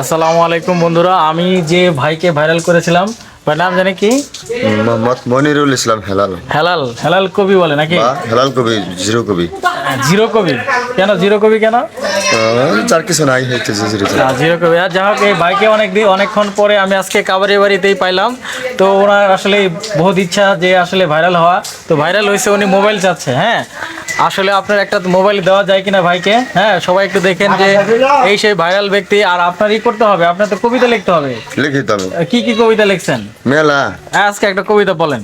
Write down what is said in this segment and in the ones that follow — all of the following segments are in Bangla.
আসসালামু আলাইকুম বন্ধুরা আমি যে ভাইকে ভাইরাল করেছিলাম ভাই নাম জানি কি? মোহাম্মদ মনিরুল ইসলাম হেলাল। হেলাল হেলাল কবি বলে নাকি? হেলাল কবি জিরো কবি। জিরো কবি? কেন জিরো কবি কেন? যার কিছু নাই জিরো কবি। আর যাই হোক এই ভাইকে অনেক দিন অনেকক্ষণ পরে আমি আজকে কাবারি বাড়িতেই পাইলাম। তো ওনার আসলে বহুত ইচ্ছা যে আসলে ভাইরাল হওয়া। তো ভাইরাল হয়েছে উনি মোবাইল চাচ্ছে হ্যাঁ? আসলে আপনার একটা মোবাইল দেওয়া যায় কিনা ভাইকে? হ্যাঁ সবাই একটু দেখেন যে এই সেই ভাইরাল ব্যক্তি আর আপনার ই করতে হবে আপনার তো কবিতা লিখতে হবে। লিখিত আহ, কি কি কবিতা লিখছেন? মেলা। আজকে একটা কবিতা বলেন।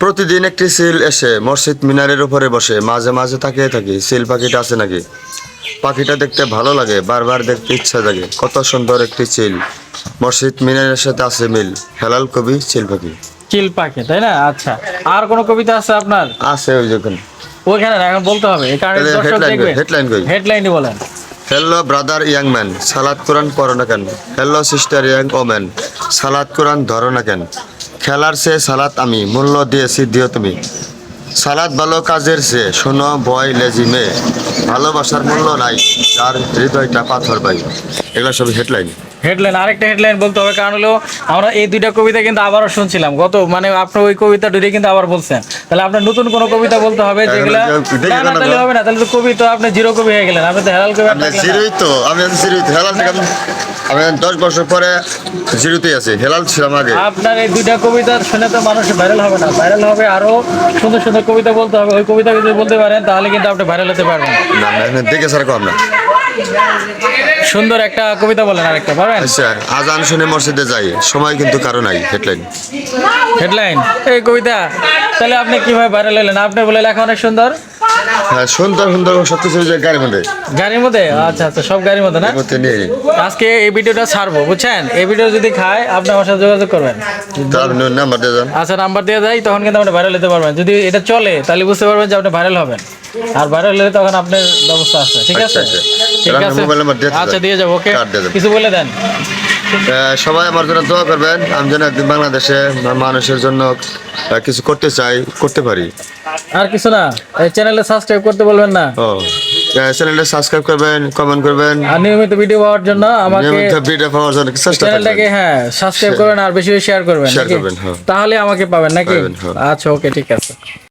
প্রতিদিন একটি সিল এসে মসজিদ মিনারের উপরে বসে মাঝে মাঝে তাকিয়ে থাকি সিল পাখিটা আছে নাকি? পাখিটা দেখতে ভালো লাগে বারবার দেখতে ইচ্ছা জাগে কত সুন্দর একটি চিল মসজিদ মিনারের সাথে আছে মিল হেলাল কবি চিল পাখি। চিল পাখি তাই না? আচ্ছা। আর কোনো কবিতা আছে আপনার? আছে ওই যখন ওইখানে এখন বলতে হবে। এই কারণে দর্শক দেখবে। কই, কই? হেডলাইনই বলেন। হ্যালো ব্রাদার ইয়াং ম্যান সালাদ কোরআন করো না কেন? হ্যালো সিস্টার ইয়াং ওম্যান সালাদ কোরআন ধরো না কেন? খেলার সে সালাত আমি মূল্য দিয়েছি দিও তুমি। সালাদ ভালো কাজের সে শোনো বয় লেজি মেয়ে ভালোবাসার মূল্য নাই যার হৃদয়টা পাথর পাই এগুলো সব হেডলাইন হেডলাইন আরেকটা হেডলাইন বলতে হবে কারণ হলো আমরা এই দুইটা কবিতা কিন্তু আবারও শুনছিলাম। গত মানে আপনি ওই কবিতা দুইটা কিন্তু আবার বলছেন। তাহলে আপনার নতুন কোনো কবিতা বলতে হবে যেগুলা না, না, তাহলে? হবে না। তাহলে তো কবিতা আপনি জিরো কবি হয়ে গেলেন। আপনি তো হেলাল কবি জিরোই তো আমি জিরোই তো। হেলাল আমি আমি দশ বছর পরে জিরোতেই আছি। হেলাল ছিলাম আগে। আপনার এই দুইটা কবিতা শুনে তো মানুষ ভাইরাল হবে না। ভাইরাল হবে আরও সুন্দর সুন্দর কবিতা বলতে হবে। ওই কবিতা যদি বলতে পারেন তাহলে কিন্তু আপনি ভাইরাল হতে পারবেন। না না দেখে স্যার কম না। সুন্দর একটা কবিতা বলেন আরেকটা পারবেন? আচ্ছা আজান শুনে মসজিদে যাই। সময় কিন্তু কারও নাই হেডলাইন হেডলাইন এই কবিতা তাহলে আপনি কীভাবে ভাইরাল হলেন? আপনি বলে লেখা অনেক সুন্দর। হ্যাঁ সুন্দর সুন্দর সব কিছু ওই গাড়ির মধ্যে। গাড়ির মধ্যে? আচ্ছা আচ্ছা সব গাড়ির মধ্যে না। আজকে এই ভিডিওটা ছাড়বো বুঝছেন? এই ভিডিও যদি খায় আপনি আমার সাথে যোগাযোগ করবেন। নাম্বার দিয়ে যান। আচ্ছা নাম্বার দিয়ে যাই তখন কিন্তু আপনি ভাইরাল হতে পারবেন। যদি এটা চলে তাহলে বুঝতে পারবেন যে আপনি ভাইরাল হবেন। আর ভাইরাল হলে তখন আপনার ব্যবস্থা আছে ঠিক আছে? আচ্ছা, আচ্ছা। ঠিক তাহলে আছে। মোবাইল নাম্বার দিয়ে আচ্ছা দিয়ে যাব ওকে? কার্ড দিয়ে দেবো। কিছু বলে দেন। সবাই আমার জন্য দোয়া করবেন। আমি যেন একদিন বাংলাদেশে মানুষের জন্য কিছু করতে চাই করতে পারি। আর কিছু না। এই চ্যানেলে সাবস্ক্রাইব করতে বলবেন না। ও চ্যানেলটা সাবস্ক্রাইব করবেন কমেন্ট করবেন। আর নিয়মিত ভিডিও পাওয়ার জন্য আমাকে নিয়মিত ভিডিও পাওয়ার জন্য চেষ্টা চ্যানেলটাকে হ্যাঁ সাবস্ক্রাইব করবেন আর বেশি বেশি শেয়ার করবেন নাকি? করবেন, হ্যাঁ। তাহলে আমাকে পাবেন নাকি? হ্যাঁ। আচ্ছা ওকে ঠিক আছে।